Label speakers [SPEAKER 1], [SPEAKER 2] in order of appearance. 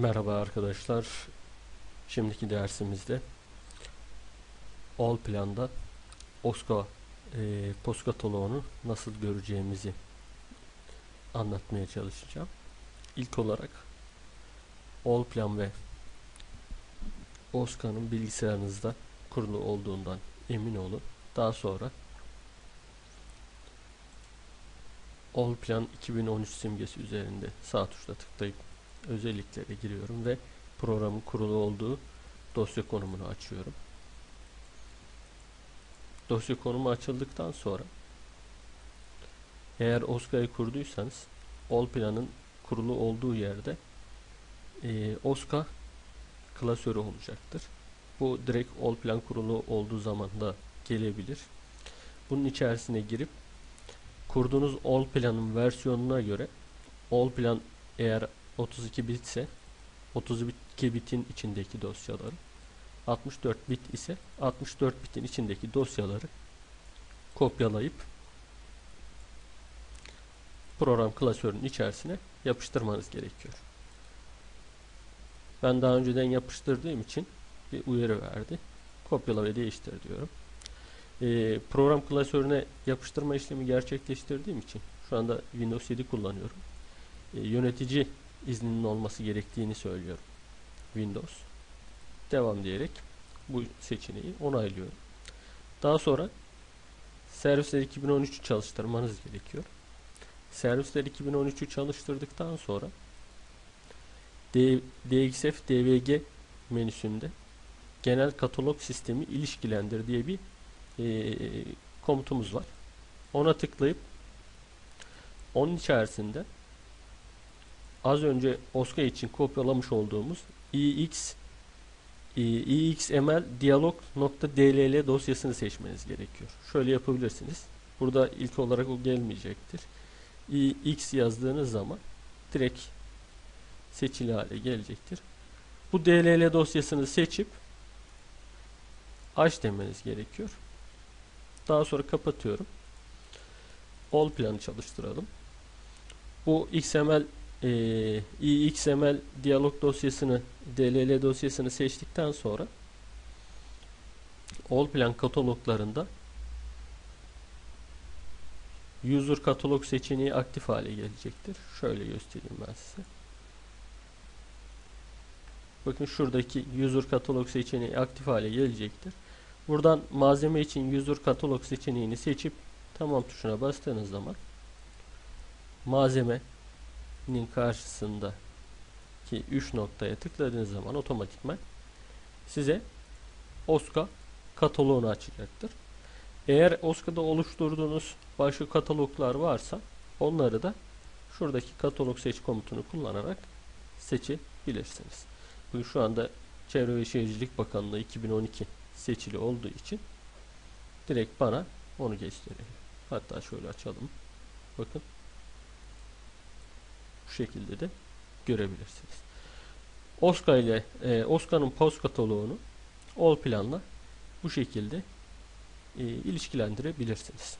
[SPEAKER 1] Merhaba arkadaşlar. Şimdiki dersimizde All Plan'da OSCA e, POS kataloğunu nasıl göreceğimizi anlatmaya çalışacağım. İlk olarak All Plan ve OSCA'nın bilgisayarınızda kurulu olduğundan emin olun. Daha sonra All Plan 2013 simgesi üzerinde sağ tuşla tıklayıp özelliklere giriyorum ve programın kurulu olduğu dosya konumunu açıyorum. Dosya konumu açıldıktan sonra eğer OSCA'yı kurduysanız All Plan'ın kurulu olduğu yerde e, OSCA klasörü olacaktır. Bu direkt All Plan kurulu olduğu zaman da gelebilir. Bunun içerisine girip kurduğunuz All Plan'ın versiyonuna göre All Plan eğer 32 bit ise 32 bitin içindeki dosyaları 64 bit ise 64 bitin içindeki dosyaları kopyalayıp program klasörünün içerisine yapıştırmanız gerekiyor. Ben daha önceden yapıştırdığım için bir uyarı verdi. Kopyala ve değiştir diyorum. Ee, program klasörüne yapıştırma işlemi gerçekleştirdiğim için şu anda Windows 7 kullanıyorum. Ee, yönetici izninin olması gerektiğini söylüyorum. Windows. Devam diyerek bu seçeneği onaylıyorum. Daha sonra Servisler 2013'ü çalıştırmanız gerekiyor. Servisler 2013'ü çalıştırdıktan sonra DXF DVG menüsünde genel katalog sistemi ilişkilendir diye bir e, komutumuz var. Ona tıklayıp onun içerisinde az önce OSCA için kopyalamış olduğumuz ix ixml dialog.dll dosyasını seçmeniz gerekiyor. Şöyle yapabilirsiniz. Burada ilk olarak o gelmeyecektir. ix yazdığınız zaman direkt seçili hale gelecektir. Bu dll dosyasını seçip aç demeniz gerekiyor. Daha sonra kapatıyorum. All planı çalıştıralım. Bu XML e, iXML diyalog dosyasını DLL dosyasını seçtikten sonra All Plan kataloglarında User katalog seçeneği aktif hale gelecektir. Şöyle göstereyim ben size. Bakın şuradaki User katalog seçeneği aktif hale gelecektir. Buradan malzeme için User katalog seçeneğini seçip tamam tuşuna bastığınız zaman malzeme nin karşısında ki 3 noktaya tıkladığınız zaman otomatikman size OSCA kataloğunu açacaktır. Eğer OSCA'da oluşturduğunuz başka kataloglar varsa onları da şuradaki katalog seç komutunu kullanarak seçebilirsiniz. Bu şu anda Çevre ve Şehircilik Bakanlığı 2012 seçili olduğu için direkt bana onu gösteriyor. Hatta şöyle açalım. Bakın bu şekilde de görebilirsiniz. Oscar ile e, Oscar'ın post kataloğunu All planla bu şekilde e, ilişkilendirebilirsiniz.